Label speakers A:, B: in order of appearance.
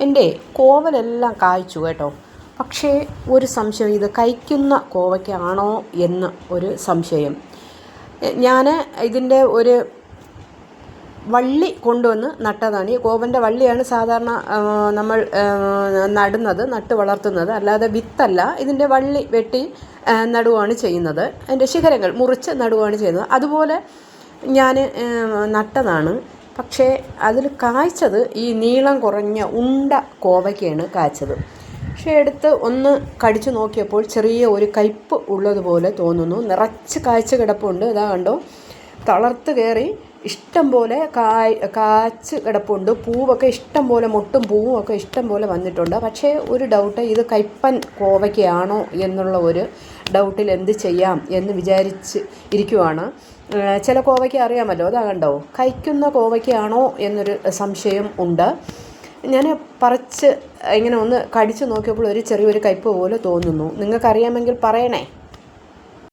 A: എന്റെ കോവലെല്ലാം കായ്ച്ചു കേട്ടോ. പക്ഷേ ഒരു സംശയം ഇത് കഴിക്കുന്ന കോവയ്ക്കാണോ എന്ന് ഒരു സംശയം. ഞാൻ ഇതിന്റെ ഒരു വള്ളി കൊണ്ടുവന്ന് നട്ടതാണ്. ഈ കോവന്റെ വള്ളിയാണ് സാധാരണ നമ്മൾ നടുന്നത് നട്ട് വളർത്തുന്നത്. അല്ലാതെ വിത്തല്ല. ഇതിന്റെ വള്ളി വെട്ടി നടുവാണ് ചെയ്യുന്നത്. അതിന്റെ ശിഖരങ്ങൾ മുറിച്ച് നടുവാണ് ചെയ്യുന്നത്. അതുപോലെ ഞാൻ നട്ടതാണ്. പക്ഷേ അതിൽ കായ്ച്ചത് ഈ നീളം കുറഞ്ഞ ഉണ്ട കോവയ്ക്കാണ് കായ്ച്ചത് പക്ഷേ എടുത്ത് ഒന്ന് കടിച്ചു നോക്കിയപ്പോൾ ചെറിയ ഒരു കയ്പ്പ് ഉള്ളതുപോലെ തോന്നുന്നു. നിറച്ച് കായ്ച്ച കിടപ്പുണ്ട്. ഇതാ കണ്ടോ? തളർത്ത് കയറി ഇഷ്ടം പോലെ കായ് കാച്ച് കിടപ്പുണ്ട്. പൂവൊക്കെ ഇഷ്ടം പോലെ മുട്ടും പൂവും ഒക്കെ ഇഷ്ടം പോലെ വന്നിട്ടുണ്ട്. പക്ഷേ ഒരു ഡൗട്ട് ഇത് കൈപ്പൻ കോവയ്ക്കാണോ എന്നുള്ള ഒരു ഡൗട്ടിൽ എന്ത് ചെയ്യാം എന്ന് വിചാരിച്ച് ഇരിക്കുവാണ്. ചില കോവയ്ക്ക് അറിയാമല്ലോ അതാ കണ്ടോ? കഴിക്കുന്ന കോവയ്ക്കാണോ എന്നൊരു സംശയം ഉണ്ട്. ഞാൻ പറിച്ച് ഇങ്ങനെ ഒന്ന് കടിച്ചു നോക്കിയപ്പോൾ ഒരു ചെറിയൊരു കയ്പ്പ് പോലെ തോന്നുന്നു. നിങ്ങൾക്കറിയാമെങ്കിൽ പറയണേ.